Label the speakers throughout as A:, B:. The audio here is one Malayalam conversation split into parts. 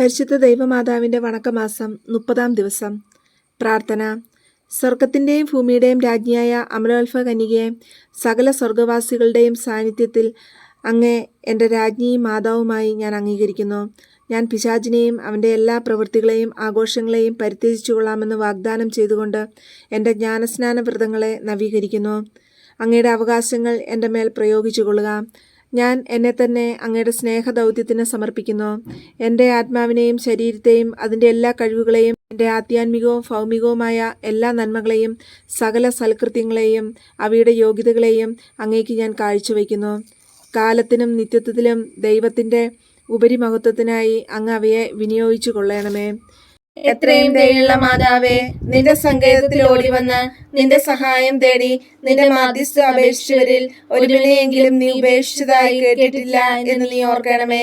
A: പരിശുദ്ധ ദൈവമാതാവിന്റെ വണക്കമാസം മുപ്പതാം ദിവസം. പ്രാർത്ഥന. സ്വർഗത്തിന്റെയും ഭൂമിയുടെയും രാജ്ഞിയായ അമലോത്ഭ കന്യകയെ സകല സ്വർഗവാസികളുടെയും സാന്നിധ്യത്തിൽ അങ്ങേ എന്റെ രാജ്ഞിയും മാതാവുമായി ഞാൻ അംഗീകരിക്കുന്നു. ഞാൻ പിശാചിനെയും അവന്റെ എല്ലാ പ്രവൃത്തികളെയും ആഘോഷങ്ങളെയും പരിത്യജിച്ചു കൊള്ളാമെന്ന് വാഗ്ദാനം ചെയ്തുകൊണ്ട് എന്റെ ജ്ഞാനസ്നാന വ്രതങ്ങളെ നവീകരിക്കുന്നു. അങ്ങയുടെ അവകാശങ്ങൾ എന്റെ മേൽ പ്രയോഗിച്ചു കൊള്ളുക. ഞാൻ എന്നെ തന്നെ അങ്ങയുടെ സ്നേഹദൗത്യത്തിന് സമർപ്പിക്കുന്നു. എന്റെ ആത്മാവിനെയും ശരീരത്തെയും അതിന്റെ എല്ലാ കഴിവുകളെയും എന്റെ ആധ്യാത്മികവും ഭൗമികവുമായ എല്ലാ നന്മകളെയും സകല സൽകൃത്യങ്ങളെയും അവയുടെ യോഗ്യതകളെയും അങ്ങേക്ക് ഞാൻ കാഴ്ചവെക്കുന്നു കാലത്തിനും നിത്യത്വത്തിലും ദൈവത്തിന്റെ ഉപരിമഹത്വത്തിനായി അങ്ങ് അവയെ വിനിയോഗിച്ചു കൊള്ളണമേ.
B: എത്രയും ദയുള്ള മാതാവേ നിന്റെ സങ്കേതത്തിൽ ഓടി വന്ന് നിന്റെ സഹായം തേടി നിന്റെ മാധ്യസ്ഥ അപേക്ഷിച്ചവരിൽ ഒരുവിനെയെങ്കിലും നീ ഉപേക്ഷിച്ചതായി കേട്ടിട്ടില്ല എന്ന് നീ ഓർക്കണമേ.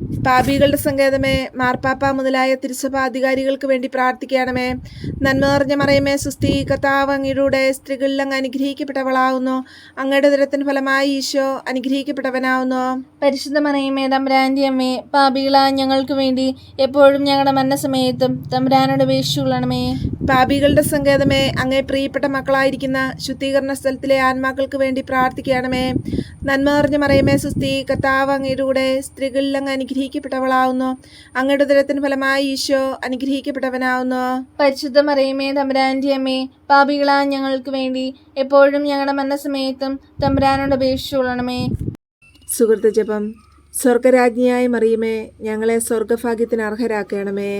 A: പാപികളുടെ സങ്കേതമേ മാർപ്പാപ്പ മുതലായ തിരുസഭ അധികാരികൾക്ക് വേണ്ടി പ്രാർത്ഥിക്കണമേ. നന്മ നിറഞ്ഞ മറയമേ സുസ്ഥി കർത്താവ് അങ്ങയുടെ സ്ത്രീകളിൽ അങ്ങ് അനുഗ്രഹിക്കപ്പെട്ടവളാവുന്നു. അങ്ങയുടെ ദുരത്തിന് ഫലമായി ഈശോ അനുഗ്രഹിക്കപ്പെട്ടവനാവുന്നു.
B: പരിശുദ്ധ മറയമേ തമ്പ്രാന്റെ അമ്മേ പാപികളാ ഞങ്ങൾക്ക് വേണ്ടി എപ്പോഴും ഞങ്ങളുടെ മരണസമയത്തും തമ്പുരാനോട് അപേക്ഷിച്ചുകൊള്ളണമേ
A: പാപികളുടെ സങ്കേതമേ അങ്ങേ പ്രിയപ്പെട്ട മക്കളായിരിക്കുന്ന ശുദ്ധീകരണ സ്ഥലത്തിലെ ആത്മാക്കൾക്ക് വേണ്ടി പ്രാർത്ഥിക്കണമേ. നന്മ നിറഞ്ഞ മറയമേ സുസ്ഥി കർത്താവ് അങ്ങയുടെ കൂടെ സ്ത്രീകളിൽ അങ്ങ് അനുഗ്രഹിക്കപ്പെട്ടവളാവുന്നു. അങ്ങയുടെ ഉദരത്തിന് ഫലമായി ഈശോ അനുഗ്രഹിക്കപ്പെട്ടവനാവുന്നു.
B: പരിശുദ്ധ മറിയമേ തമ്പുരാന്റെ അമ്മേ പാപികളാ ഞങ്ങൾക്ക് വേണ്ടി എപ്പോഴും ഞങ്ങളുടെ മരണസമയത്തും തമ്പുരാനോട് അപേക്ഷിച്ചുകൊള്ളണമേ
A: സുഹൃത്ത് ജപം. സ്വർഗരാജ്ഞിയായ മറിയമേ ഞങ്ങളെ സ്വർഗഭാഗ്യത്തിന് അർഹരാക്കണമേ.